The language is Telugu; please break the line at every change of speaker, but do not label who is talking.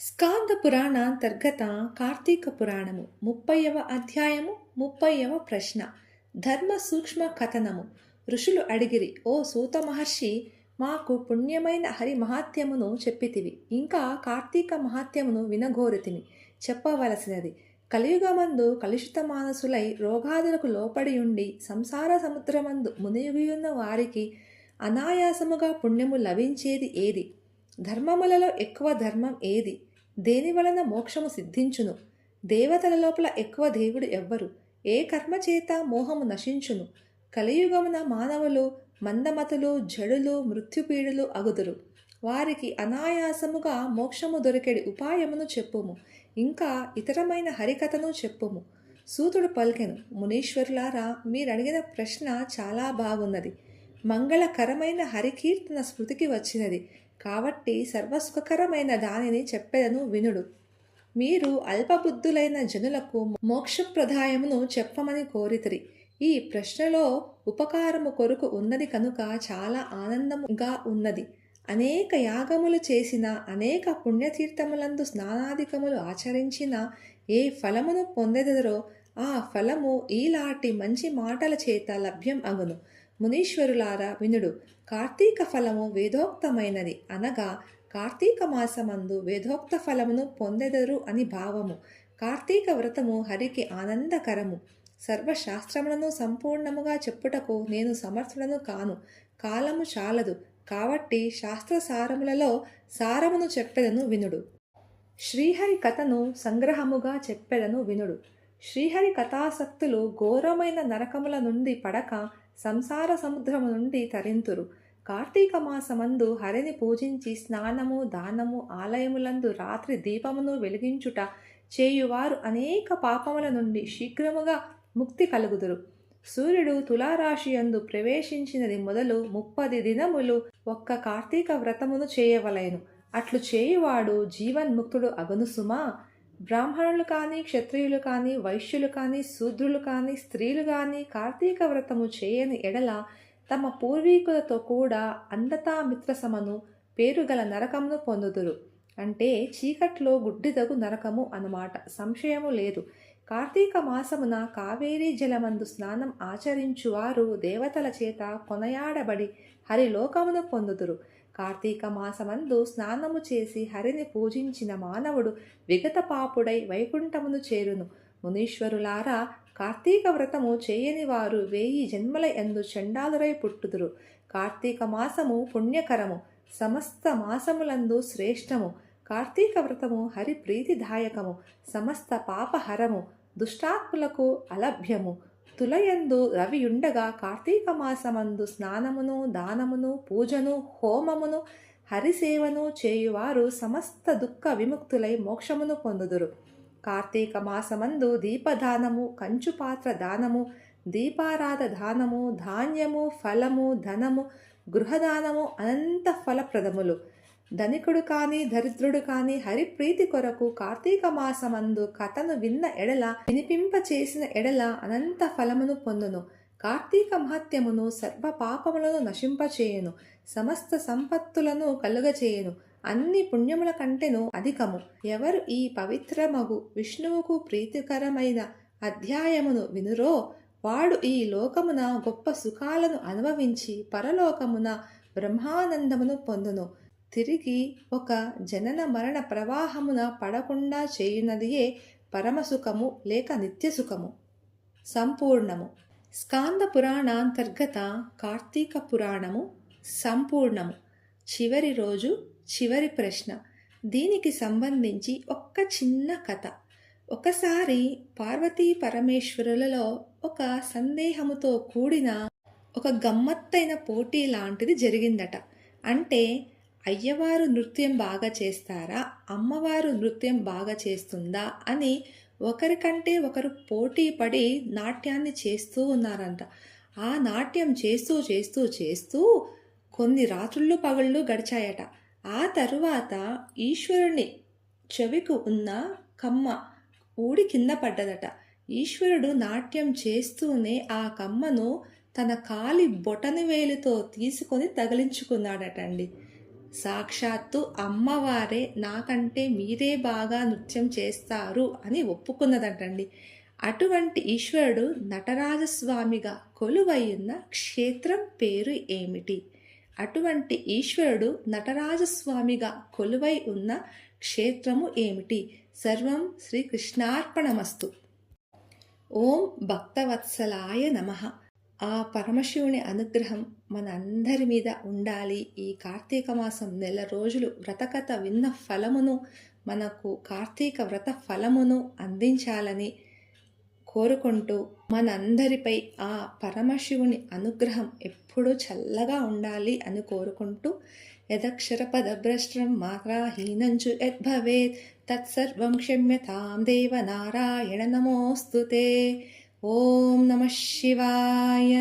స్కాంద పురాణాంతర్గత కార్తీక పురాణము ముప్పైవ అధ్యాయము ముప్పైవ ప్రశ్న. ధర్మ సూక్ష్మ కథనము. ఋషులు అడిగిరి ఓ సూత మహర్షి మాకు పుణ్యమైన హరి మహాత్యమును చెప్పితివి. ఇంకా కార్తీక మహాత్యమును వినగోరితిని చెప్పవలసినది కలియుగమందు కలుషిత మానసులై రోగాదులకు లోపడి ఉండి సంసార సముద్రమందు మునిగియున్న వారికి అనాయాసముగా పుణ్యము లభించేది ఏది? ధర్మములలో ఎక్కువ ధర్మం ఏది? దేని వలన మోక్షము సిద్ధించును? దేవతల లోపల ఎక్కువ దేవుడు ఎవ్వరు? ఏ కర్మ చేత మోహము నశించును? కలియుగమున మానవులు మందమతులు జడులు మృత్యుపీడులు అగుదురు. వారికి అనాయాసముగా మోక్షము దొరికెడి ఉపాయమును చెప్పుము. ఇంకా ఇతరమైన హరికథను చెప్పుము. సూతుడు పలికెను మునీశ్వరులారా మీరడిగిన ప్రశ్న చాలా బాగున్నది. మంగళకరమైన హరికీర్తన స్మృతికి వచ్చినది. కాబట్టి సర్వసుఖకరమైన దానిని చెప్పెదను వినుడు. మీరు అల్పబుద్ధులైన జనులకు మోక్షప్రదాయమును చెప్పమని కోరితిరి. ఈ ప్రశ్నలో ఉపకారము కొరకు ఉన్నది కనుక చాలా ఆనందముగా ఉన్నది. అనేక యాగములు చేసిన అనేక పుణ్యతీర్థములందు స్నానాధికములు ఆచరించిన ఏ ఫలమును పొందెదరో ఆ ఫలము ఈలాంటి మంచి మాటల చేత లభ్యం అగును. మునీశ్వరులారా వినుడు. కార్తీక ఫలము వేదోక్తమైనది అనగా కార్తీక మాసమందు వేదోక్త ఫలమును పొందెదరు అని భావము. కార్తీక వ్రతము హరికి ఆనందకరము. సర్వశాస్త్రములను సంపూర్ణముగా చెప్పుటకు నేను సమర్థులను కాను. కాలము చాలదు. కాబట్టి శాస్త్ర సారములలో సారమును చెప్పెదను వినుడు. శ్రీహరి కథను సంగ్రహముగా చెప్పెదను వినుడు. శ్రీహరి కథాసక్తులు ఘోరమైన నరకముల నుండి పడక సంసార సముద్రము నుండి తరింతురు. కార్తీక మాసమందు హరిని పూజించి స్నానము దానము ఆలయములందు రాత్రి దీపమును వెలిగించుట చేయువారు అనేక పాపముల నుండి శీఘ్రముగా ముక్తి కలుగుదురు. సూర్యుడు తులారాశి యందు ప్రవేశించినది మొదలు ముప్పది దినములు ఒక్క కార్తీక వ్రతమును చేయవలెను. అట్లు చేయువాడు జీవన్ముక్తుడు అగనుసుమా బ్రాహ్మణులు కానీ క్షత్రియులు కానీ వైశ్యులు కానీ శూద్రులు కానీ స్త్రీలు కానీ కార్తీక వ్రతము చేయని ఎడల తమ పూర్వీకులతో కూడా అందతా మిత్రసమను పేరుగల నరకమును పొందుదురు. అంటే చీకట్లో గుడ్డిదగు నరకము అన్నమాట. సంశయము లేదు. కార్తీక మాసమున కావేరీ జలమందు స్నానం ఆచరించువారు దేవతల చేత కొనయాడబడి హరిలోకమును పొందుదురు. కార్తీక మాసమందు స్నానము చేసి హరిని పూజించిన మానవుడు విగత పాపుడై వైకుంఠమును చేరును. మునీశ్వరులారా కార్తీక వ్రతము చేయని వారు వేయి జన్మల ఎందు చండాలురై పుట్టుదురు. కార్తీక మాసము పుణ్యకరము సమస్త మాసములందు శ్రేష్టము. కార్తీక వ్రతము హరి ప్రీతిదాయకము సమస్త పాపహరము దుష్టాత్ములకు అలభ్యము. తులయందు రవియుండగా కార్తీక మాసమందు స్నానమును దానమును పూజను హోమమును హరిసేవను చేయువారు సమస్త దుఃఖ విముక్తులై మోక్షమును పొందుదురు. కార్తీక మాసమందు దీపదానము కంచుపాత్ర దానము దీపారాధ దానము ధాన్యము ఫలము ధనము గృహదానము అనంత ఫలప్రదములు. ధనికుడు కానీ దరిద్రుడు కానీ హరిప్రీతి కొరకు కార్తీక మాసమందు కథను విన్న ఎడల వినిపింప చేసిన ఎడల అనంత ఫలమును పొందును. కార్తీక మహత్యమును సర్వ పాపములను నశింపచేయును సమస్త సంపత్తులను కలుగచేయును అన్ని పుణ్యముల కంటెను అధికము. ఎవరు ఈ పవిత్రమగు విష్ణువుకు ప్రీతికరమైన అధ్యాయమును వినురో వాడు ఈ లోకమున గొప్ప సుఖాలను అనుభవించి పరలోకమున బ్రహ్మానందమును పొందును. తిరిగి ఒక జనన మరణ ప్రవాహమున పడకుండా చేయునదియే పరమసుఖము లేక నిత్యసుఖము. సంపూర్ణము. స్కాంద పురాణాంతర్గత కార్తీక పురాణము సంపూర్ణము. చివరి రోజు చివరి ప్రశ్న. దీనికి సంబంధించి ఒక్క చిన్న కథ. ఒకసారి పార్వతీ పరమేశ్వరులలో ఒక సందేహముతో కూడిన ఒక గమ్మత్తైన పోటీ లాంటిది జరిగిందట. అంటే అయ్యవారు నృత్యం బాగా చేస్తారా? అమ్మవారు నృత్యం బాగా చేస్తుందా? అని ఒకరికంటే ఒకరు పోటీ పడి నాట్యాన్ని చేస్తూ ఉన్నారంట. ఆ నాట్యం చేస్తూ చేస్తూ చేస్తూ కొన్ని రాత్రుళ్ళు పగళ్ళు గడిచాయట. ఆ తరువాత ఈశ్వరుని చెవికు ఉన్న కమ్మ ఊడి కింద పడ్డదట. ఈశ్వరుడు నాట్యం చేస్తూనే ఆ కమ్మను తన కాలి బొటని వేలుతో తీసుకొని తగిలించుకున్నాడటండి. సాక్షాత్తు అమ్మవారే నాకంటే మీరే బాగా నృత్యం చేస్తారు అని ఒప్పుకున్నదంటండి. అటువంటి ఈశ్వరుడు నటరాజస్వామిగా కొలువయ్యున్న క్షేత్రం పేరు ఏమిటి? అటువంటి ఈశ్వరుడు నటరాజస్వామిగా కొలువై ఉన్న క్షేత్రము ఏమిటి? సర్వం శ్రీకృష్ణార్పణమస్తు. ఓం భక్తవత్సలాయ నమః. ఆ పరమశివుని అనుగ్రహం మన అందరి మీద ఉండాలి. ఈ కార్తీక మాసం నెల రోజులు వ్రతకథ విన్న ఫలమును మనకు కార్తీక వ్రత ఫలమును అందించాలని కోరుకుంటూ మనందరిపై ఆ పరమశివుని అనుగ్రహం ఎప్పుడూ చల్లగా ఉండాలి అని కోరుకుంటూ యదక్షర పదభ్రష్టం మాత్రాహీనంచు యద్భవేత్ తత్సర్వం క్షమ్యతాం దేవ నారాయణ ॐ नमः शिवाय